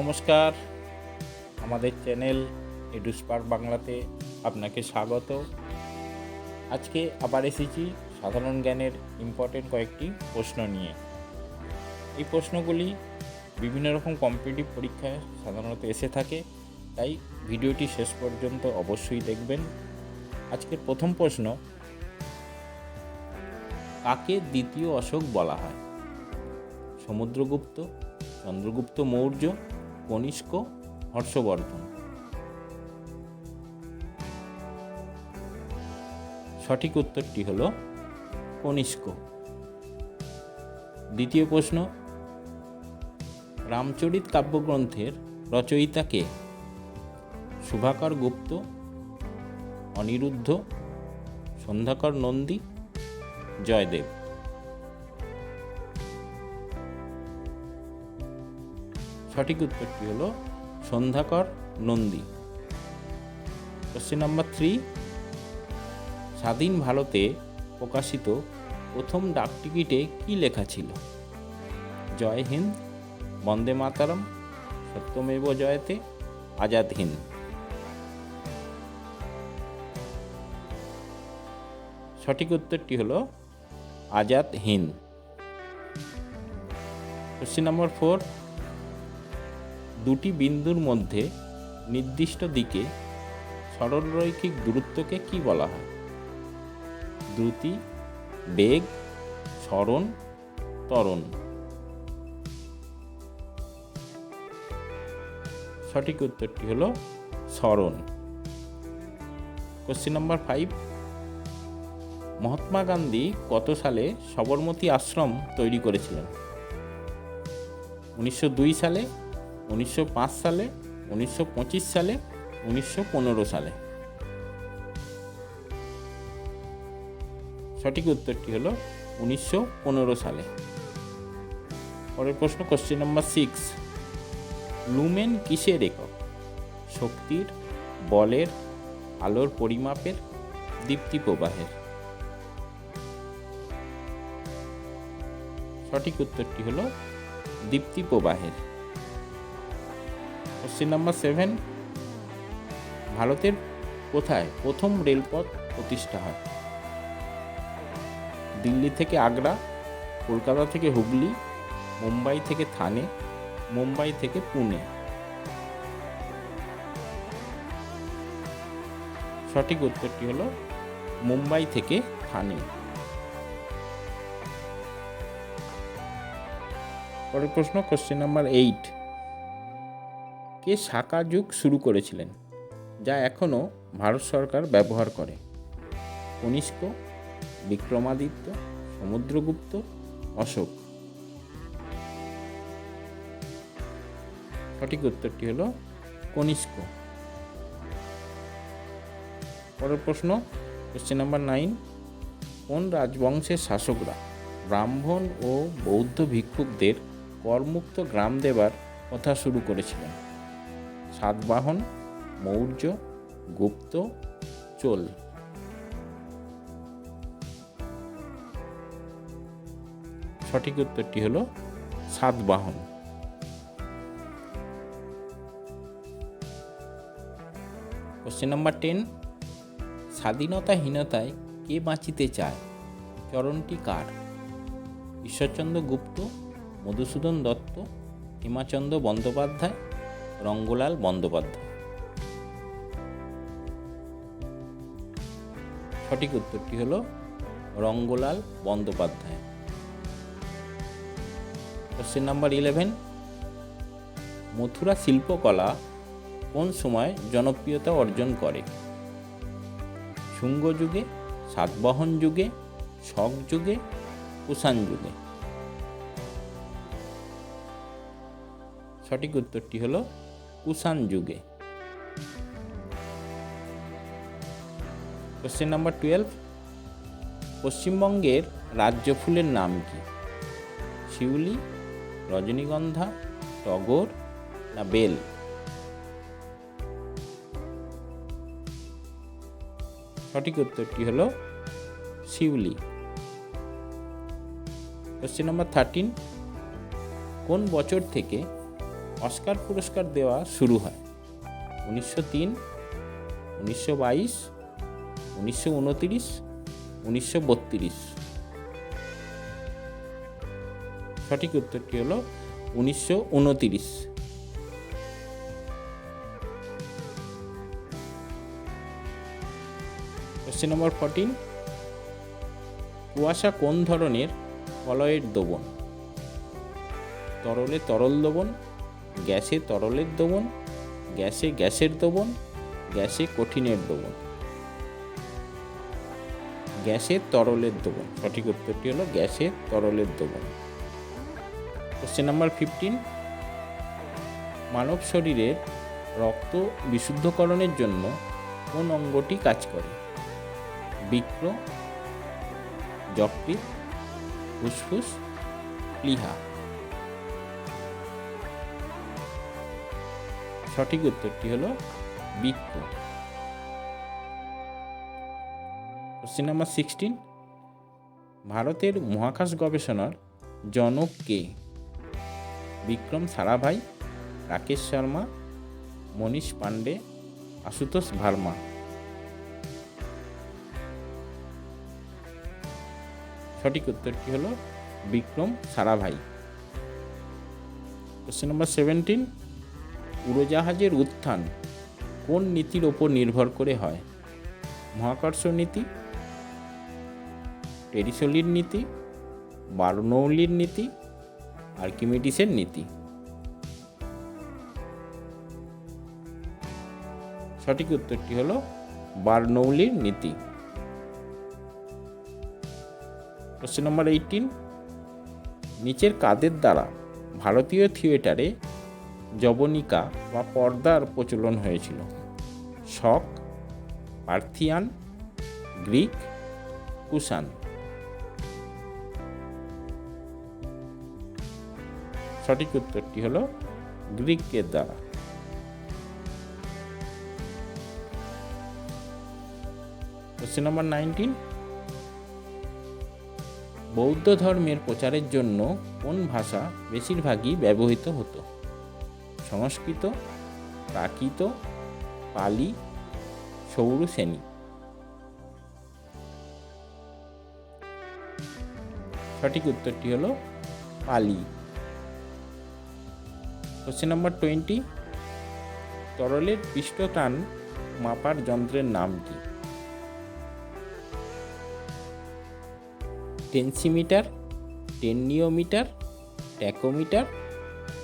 নমস্কার। আমাদের চ্যানেল এডুস্পার্ক বাংলাতে আপনাকে স্বাগত। আজকে আবার এসেছি সাধারণ জ্ঞানের ইম্পর্টেন্ট কয়েকটি প্রশ্ন নিয়ে। এই প্রশ্নগুলি বিভিন্ন রকম কম্পিটিটিভ পরীক্ষায় সাধারণত এসে থাকে, তাই ভিডিওটি শেষ পর্যন্ত অবশ্যই দেখবেন। আজকের প্রথম প্রশ্ন, কাকে দ্বিতীয় অশোক বলা হয়? সমুদ্রগুপ্ত, চন্দ্রগুপ্ত মৌর্য কনিষ্ক হর্ষবর্ধন। সঠিক উত্তরটি হল কনিষ্ক। দ্বিতীয় প্রশ্ন, রামচরিত কাব্যগ্রন্থের রচয়িতা কে? শুভাকর গুপ্ত, অনিরুদ্ধ, সন্ধ্যাকর নন্দী, জয়দেব। সঠিক উত্তরটি হলো Sandhyakar Nandi. Question number three, স্বাধীন ভারতে প্রকাশিত প্রথম ডাকটিকিটে কি লেখা ছিল? জয় হিন্দ, বন্দে মাতারম, সত্যমেব জয়তে, আজাদ হিন্দ। সঠিক উত্তরটি হলো Azad Hind. Question number four দুটি বিন্দুর মধ্যে নির্দিষ্ট দিকে সরলরৈখিক দূরত্বকে কি বলা হয়? দ্রুতি, বেগ স্মরণ ত্বরণ। সঠিক উত্তরটি হলো স্মরণ question number five Mahatma Gandhi কত সালে সবরমতী আশ্রম তৈরি করেছিলেন? উনিশশো দুই সালে উনিশশো পাঁচ সালে, উনিশশো পঁচিশ সালে, উনিশশো পনেরো সালে। সঠিক উত্তরটি হলো উনিশশো পনেরো সালে। পরের প্রশ্ন কোশ্চেন নাম্বার সিক্স লুমেন কিসের একক? শক্তির, বলের, আলোর পরিমাপের দীপ্তি প্রবাহের সঠিক উত্তরটি হলো দীপ্তি প্রবাহের কোশ্চেন নাম্বার সেভেন, ভারতের কোথায় প্রথম রেলপথ প্রতিষ্ঠা হয়? দিল্লি থেকে আগ্রা, কলকাতা থেকে হুগলি, মুম্বাই থেকে থানে, মুম্বাই থেকে পুনে। সঠিক উত্তরটি হলো মুম্বাই থেকে থানে। পরের প্রশ্ন, কোশ্চেন নাম্বার এইট কে শাকা যুগ শুরু করেছিলেন, যা এখনও ভারত সরকার ব্যবহার করে। কনিষ্ক, বিক্রমাদিত্য, সমুদ্রগুপ্ত, অশোক। সঠিক উত্তরটি হলো কনিষ্ক। পরের প্রশ্ন কোশ্চেন নাম্বার নাইন কোন রাজবংশের শাসকরা ব্রাহ্মণ ও বৌদ্ধ ভিক্ষুকদের করমুক্ত গ্রাম দেবার কথা শুরু করেছিলেন? সাতবাহন, মৌর্য, গুপ্ত, চোল। সঠিক উত্তরটি হলো সাতবাহন। কোশ্চেন নাম্বার টেন স্বাধীনতাহীনতায় কে বাঁচিতে চায়? চরণটি কার? ঈশ্বরচন্দ্র গুপ্ত, মধুসূদন দত্ত, হিমাচন্দ্র বন্দ্যোপাধ্যায় রঙ্গলাল বন্দ্যোপাধ্যায়। সঠিক উত্তরটি হল Rangalal Bandyopadhyay. Question number eleven Mathura শিল্পকলা কোন সময় জনপ্রিয়তা অর্জন করে? শুঙ্গ যুগে, সাতবাহন যুগে, শক যুগে কুষাণ যুগে। সঠিক উত্তরটি হলো কুষাণ যুগে। কোশ্চেন নাম্বার টুয়েলভ পশ্চিমবঙ্গের রাজ্য ফুলের নাম কি? শিউলি, রজনীগন্ধা, টগর না বেল? সঠিক উত্তরটি হলো শিউলি। কোশ্চেন নাম্বার থার্টিন কোন বছর থেকে অস্কার পুরস্কার দেওয়া শুরু হয়। উনিশশো তিন, উনিশশো বাইশ, উনিশশো উনতিরিশ, উনিশশো বত্রিশ। সঠিক উত্তরটি হলো উনিশশো উনতিরিশ। কোশ্চেন নম্বর ফোরটিন কুয়াশা কোন ধরনের কলয়ের দোবন তরলে তরল দ্রবণ গ্যাসে তরলের দ্রবণ, গ্যাসে গ্যাসের দ্রবণ, গ্যাসে কঠিনের দ্রবণ। গ্যাসে তরলের দ্রবণ, সঠিক উত্তরটি হলো গ্যাসে তরলের দ্রবণ। কোশ্চেন নাম্বার ফিফটিন মানব শরীরের রক্ত বিশুদ্ধকরণের জন্য কোন অঙ্গটি কাজ করে? বৃক্র যকৃৎ, ফুসফুস প্লিহা সঠিক উত্তরটি হলো বৃক্ষ কোশ্চেন নাম্বার সিক্সটিন ভারতের মহাকাশ গবেষণার জনক কে? বিক্রম সারাভাই, রাকেশ শর্মা, মনীষ পাণ্ডে, আশুতোষ ভার্মা। সঠিক উত্তরটি হলো Vikram Sarabhai. Question number seventeen উড়োজাহাজের উত্থান কোন নীতির ওপর নির্ভর করে হয়? মহাকর্ষ নীতি টেরিসলির নীতি, বার্নৌলির নীতি, আর্কিমিডিসের নীতি। সঠিক উত্তরটি হলো বার্নৌলির নীতি। কোশ্চেন নম্বর এইটিন নিচের কাদের দ্বারা ভারতীয় থিয়েটারে জবনিকা বা পর্দার প্রচলন হয়েছিল। Shaka, Parthian, Greek, Kushan. সঠিক উত্তরটি হলো গ্রিকের দ্বারা। কোশ্চেন নম্বর নাইনটিন বৌদ্ধ ধর্মের প্রচারের জন্য কোন ভাষা বেশিরভাগই ব্যবহৃত হতো? সংস্কৃত, প্রাকৃত, পালি সৌরসেনী সঠিক উত্তরটি হলো পালি। কোশ্চেন নাম্বার টোয়েন্টি, তরলের পৃষ্ঠটান মাপার যন্ত্রের নাম কি? Tensimeter, tensiometer, tachometer,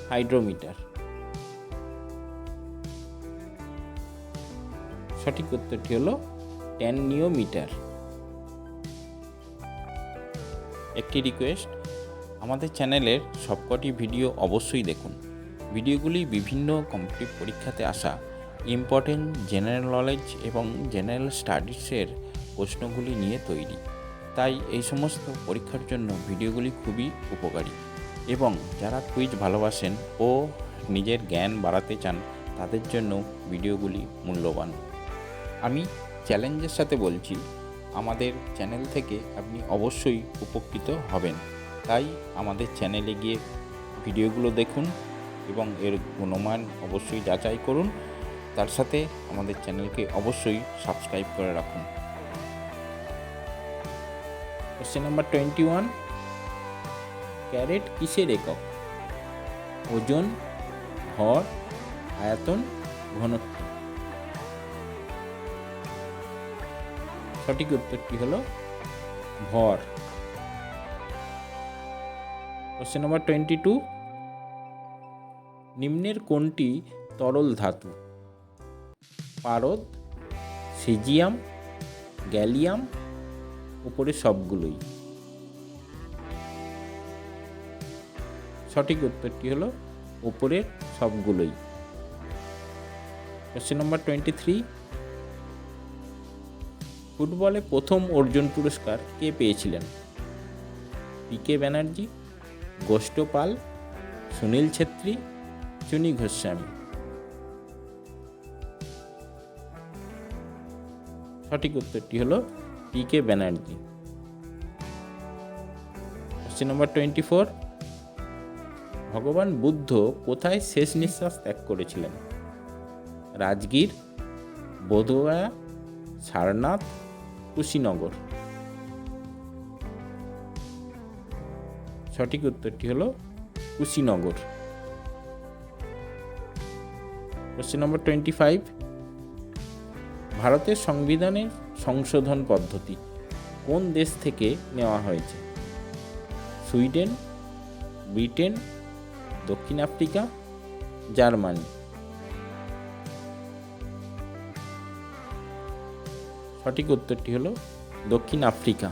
hydrometer. সঠিক উত্তরটি হলো টেননিওমিটার একটি রিকোয়েস্ট আমাদের চ্যানেলের সবকটি ভিডিও অবশ্যই দেখুন। ভিডিওগুলি বিভিন্ন কম্পিটিভ পরীক্ষাতে আসা ইম্পর্টেন্ট জেনারেল নলেজ এবং জেনারেল স্টাডিজের প্রশ্নগুলি নিয়ে তৈরি। তাই এই সমস্ত পরীক্ষার জন্য ভিডিওগুলি খুবই উপকারী। এবং যারা কুইজ ভালোবাসেন ও নিজের জ্ঞান বাড়াতে চান, তাদের জন্য ভিডিওগুলি মূল্যবান। আমি চ্যালেঞ্জের সাথে বলছি, আমাদের চ্যানেল থেকে আপনি অবশ্যই উপকৃত হবেন। তাই আমাদের চ্যানেলে গিয়ে ভিডিওগুলো দেখুন এবং এর গুণমান অবশ্যই যাচাই করুন। তার সাথে আমাদের চ্যানেলকে অবশ্যই সাবস্ক্রাইব করে রাখুন। Question number twenty one, carat কিসের একক? ওজন, ভর, আয়তন, ঘনত্ব। সঠিক উত্তরটি হলো ভর। কোশ্চেন নম্বর টোয়েন্টি টু নিম্নের কোনটি তরল ধাতু? পারদ, সিজিয়াম, গ্যালিয়াম উপরে সবগুলোই। সঠিক উত্তরটি হলো উপরের সবগুলোই। কোশ্চেন নম্বর টোয়েন্টি থ্রি ফুটবলে প্রথম অর্জুন পুরস্কার কে পেয়েছিলেন? পি কে ব্যানার্জি গোষ্ঠ পাল সুনীল ছেত্রী চুনি গোস্বামী সঠিক উত্তরটি হলো P K Banerjee question number twenty four ভগবান বুদ্ধ কোথায় শেষ নিঃশ্বাস ত্যাগ করেছিলেন? রাজগীর, বোধগয়া, সারনাথ কুশীনগর। সঠিক উত্তরটি হলো Kushinagar. Question number twenty five. ভারতের সংবিধানের সংশোধন পদ্ধতি কোন দেশ থেকে নেওয়া হয়েছে? সুইডেন, ব্রিটেন, দক্ষিণ আফ্রিকা, জার্মানি। সঠিক উত্তরটি হলো দক্ষিণ আফ্রিকা।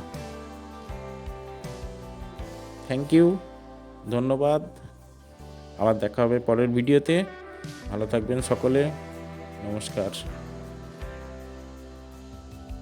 থ্যাংক ইউ ধন্যবাদ। আবার দেখা হবে পরের ভিডিওতে। ভালো থাকবেন সকলে। নমস্কার।